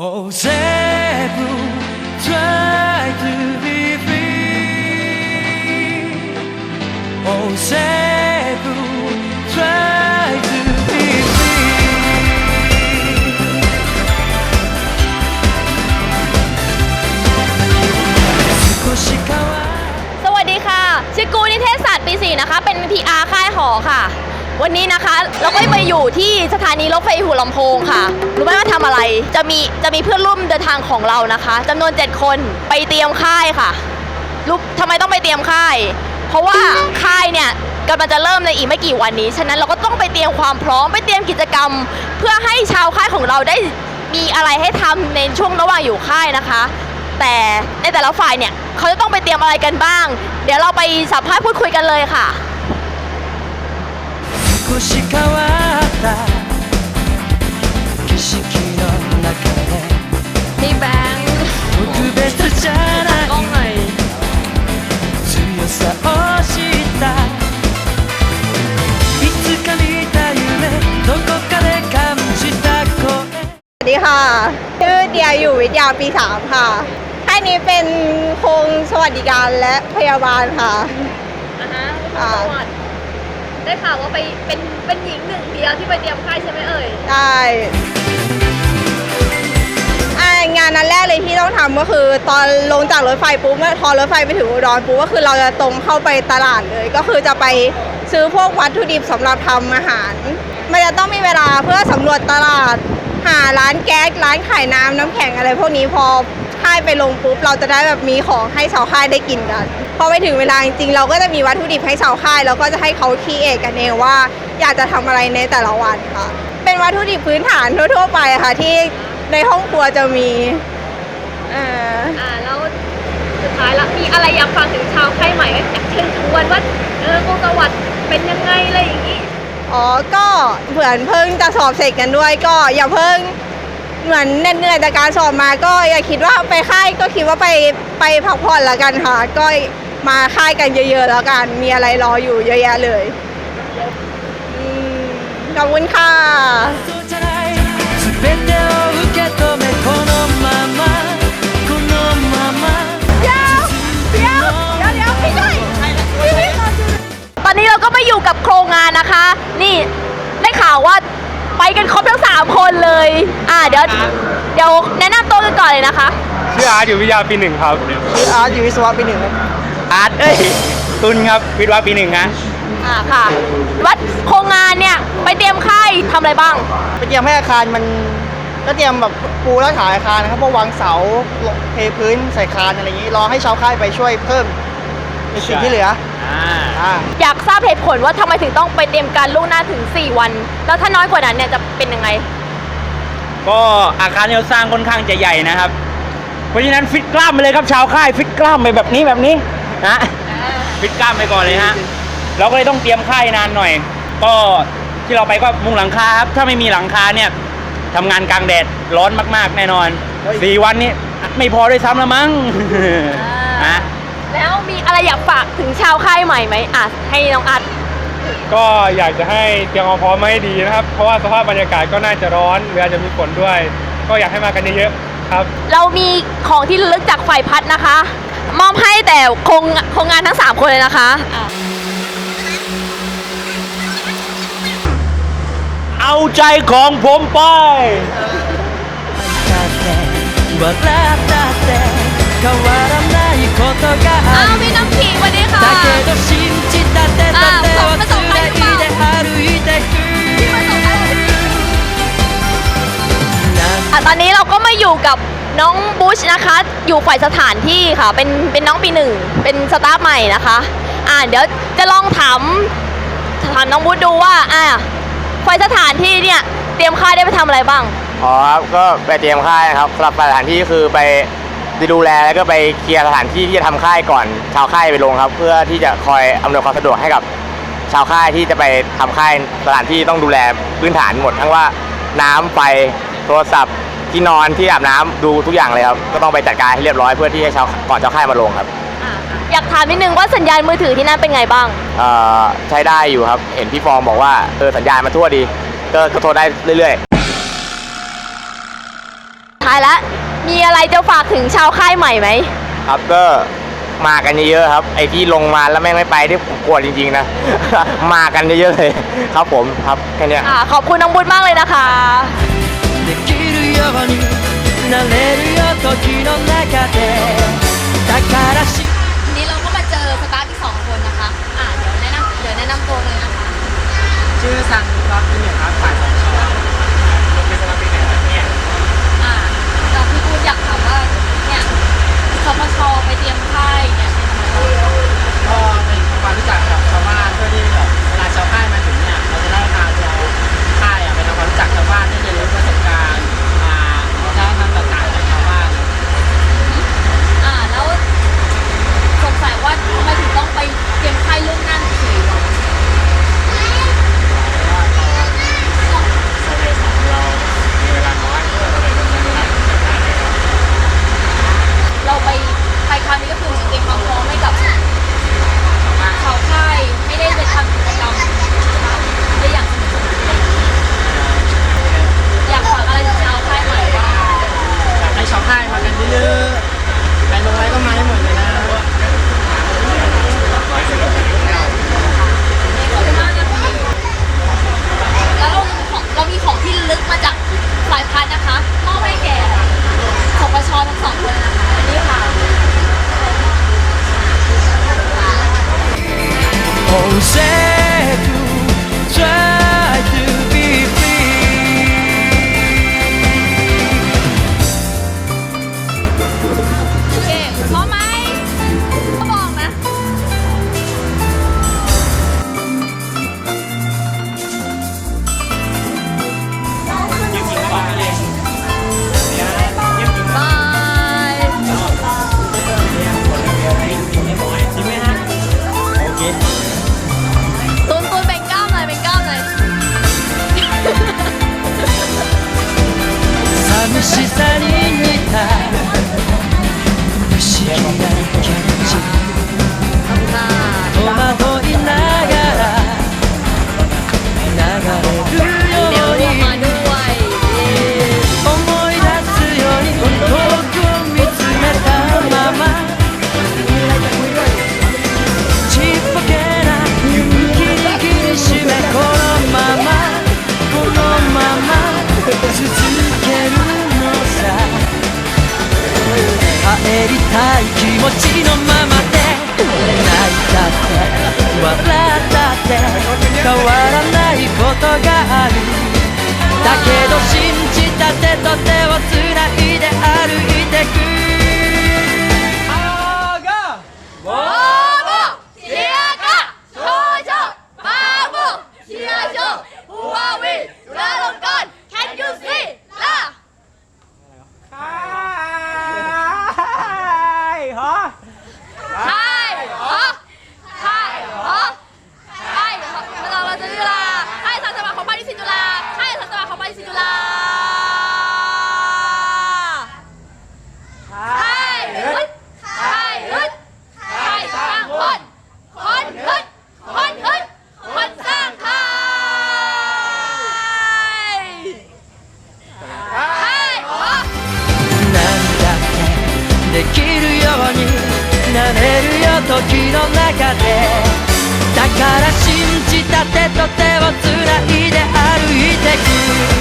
Oh, Zebu, try to be free. Oh, Zebu, try to be free. Tsukushikawa. สวัสดีค่ะ ชื่อกูนิเทศศาสตร์ปี 4 นะคะ เป็น PR ค่ายหอค่ะ วันนี้นะคะ เราก็ไปอยู่ที่สถานีรถไฟหัวลำโพงค่ะ รู้ไหมว่าทำอะไร จะมีจะมีเพื่อนร่วมเดินทางของเรานะคะจำนวน 7 คนไปเตรียมค่ายค่ะรู้ทำไมต้องไปเตรียมค่าย เพราะว่าค่ายเนี่ยกำลังจะเริ่มในอีกไม่กี่วันนี้ ฉะนั้นเราก็ต้องไปเตรียมความพร้อมไปเตรียมกิจกรรม เพื่อให้ชาวค่ายของเราได้มีอะไรให้ทำในช่วงระหว่างอยู่ค่ายนะคะ แต่ในแต่ละฝ่ายเนี่ยเขาจะต้องไปเตรียมอะไรกันบ้าง เดี๋ยวเราไปสัมภาษณ์พูดคุยกันเลยค่ะ 少し変わった景色の中で นี่แบงค์ 特別じゃない กล้องหน่อย 強さを知ったいつか見た夢どこかで感じた声 สวัสดีค่ะ ชื่อเดียอยู่วิทยาปี 3 ค่ะค่ายนี้เป็นโครงสวัสดิการและพยาบาลค่ะ อ่าฮะ อ่า ประวัติ ได้ข่าวว่าไปเป็นเป็นหญิงหนึ่งเดียวที่ไปเตรียมค่ายใช่ไหมเอ่ย ใช่อ่างานนั้นแรกเลยที่ต้องทำก็คือ ตอนลงจากรถไฟปุ๊บเมื่อพอรถไฟไปถึงอุดรปุ๊บก็คือเราจะตรงเข้าไปตลาดเลย ก็คือจะไปซื้อพวกวัตถุดิบสำหรับทำอาหาร มันจะต้องมีเวลาเพื่อสำรวจตลาด หาร้านแก๊สร้านขายน้ำน้ำแข็งอะไรพวกนี้พอค่ายไปลงปุ๊บเราจะได้แบบมีของให้ชาวค่ายได้กินกันพอไปถึงเวลาจริงๆเราก็จะมีวัตถุดิบให้ชาวค่ายแล้วก็จะให้เขาคีเอกันเองว่า อยากจะทำอะไรในแต่ละวันค่ะ เป็นวัตถุดิบพื้นฐานทั่วๆไปค่ะ ที่ในห้องครัวจะมีเอ่ออ่าแล้วสุดท้ายล้วมีอะไรอยากฝากถึงชาวค่ายใหม่อยากเชิญชวนว่าเออโกประวัติเป็นยังไงอะไรอย่างนี้ อ๋อ ก็เหมือนเพิ่งจะสอบเสร็จกันด้วย ก็อย่าเพิ่งเหมือนเหนื่อยจากการสอบมาก็อย่าคิดว่าไปค่ายก็คิดว่าไปไปพักผ่อนแล้วกันค่ะ ก็มาค่ายกันเยอะๆแล้วกัน มีอะไรรออยู่เยอะแยะเลยอืมขอบคุณค่ะเดี๋ยวเดี๋ยวพี่ไก่ตอนนี้เราก็มาอยู่กับโครงงานนะคะ นี่ได้ข่าวว่าไปกันครบทั้ง3คนเลย อ่าเดี๋ยวเดี๋ยวแนะนำตัวกันก่อนเลยนะคะ ชื่ออาร์ตอยู่วิทยาปีหนึ่งครับ ชื่ออาร์ตอยู่วิศวะปีหนึ่งครับ อาร์ตเอ้ยตุนครับวิทยาปีหนึ่งนะอ่าค่ะ วัดโครงงานเนี่ยไปเตรียมค่ายทำอะไรบ้าง ไปเตรียมให้อาคารมันก็เตรียมแบบปูแล้วถ่ายอาคารนะครับพวกวางเสาเทพื้นใส่คานอะไรอย่างนี้รอให้ชาวค่ายไปช่วยเพิ่ม ในสิ่งที่เหลืออ่าอ่าอยากทราบเหตุผลว่าทำไมถึงต้องไปเตรียมการล่วงหน้าถึง 4 วัน แล้วถ้าน้อยกว่านั้นเนี่ยจะเป็นยังไง ก็อาคารที่เราสร้างค่อนข้างจะใหญ่นะครับ เพราะฉะนั้นฟิตกล้ามไปเลยครับชาวค่ายฟิตกล้ามไปแบบนี้แบบนี้นะฟิตกล้ามไปก่อนเลยฮะเราก็เลยต้องเตรียมค่ายนานหน่อย ก็ที่เราไปก็มุงหลังคาครับถ้าไม่มีหลังคาเนี่ยทำงานกลางแดดร้อนมาก ๆ แน่นอนสี่วันนี้ไม่พอด้วยซ้ำละมั้ง นะ แล้วมีอะไรอยากฝากถึงชาวค่ายใหม่ไหมอัดให้น้องอัดก็อยากจะให้เตรียมความพร้อมไม่ให้ดีนะครับ เพราะว่าสภาพบรรยากาศก็น่าจะร้อนเรืออาจจะมีฝนด้วย ก็อยากให้มากันเยอะๆครับ เรามีของที่ระลึกจากฝ่พัดนะคะ มอบให้แต่คงคงงานทั้ง 3 คนเลยนะคะ เอาใจของผมไป บ อ้าวพี่น้ำขิงสวัสดีค่ะอ้าวผมผสมใครหรืาพี่ผสอ่ตอนนี้เราก็มาอยู่กับน้องบูชนะคะ อยู่ฝ่ายสถานที่ค่ะ เป็นเป็นน้องปีหนึ่ง เป็นสตาฟใหม่นะคะ อ่าเดี๋ยวจะลองถามถามน้องบูชดูว่า อ่าฝ่ายสถานที่เนี่ยเตรียมค่ายได้ไปทำอะไรบ้าง อ๋อครับก็ไปเตรียมค่ายครับสำหรับสถานที่คือไป ดูแลแล้วก็ไปเคลียร์สถานที่ที่จะทำค่ายก่อน ชาวค่ายไปลงครับ เพื่อที่จะคอยอำนวยความสะดวกให้กับชาวค่ายที่จะไปทำค่ายสถานที่ต้องดูแลพื้นฐานหมด ทั้งว่าน้ำไฟโทรศัพท์ที่นอนที่อาบน้ำดูทุกอย่างเลยครับก็ต้องไปจัดการให้เรียบร้อยเพื่อที่ให้ชาวก่อนชาวค่ายมาลงครับอยากถามนิดนึงว่าสัญญาณมือถือที่นั่นเป็นไงบ้าง เอ่อใช้ได้อยู่ครับ เห็นพี่ฟองบอกว่าเออสัญญาณมันทั่วดี ก็ก็โทรได้เรื่อยๆท้ายแล้ว มีอะไรจะฝากถึงชาวค่ายใหม่ไหม ครับก็มากันเยอะๆครับ ไอพี่ลงมาแล้วแม่งไม่ไปที่ผมกลัวจริงๆนะ มากันเยอะเลยครับผมครับแค่นี้ขอบคุณน้องบุญมากเลยนะคะできるようになれるよ時の中でりたい気持ちのままで。泣いたって笑ったって。変わらないことがある。だけど信じた手と手を繋いで歩いてくだから信じた手と手をつないで歩いてく。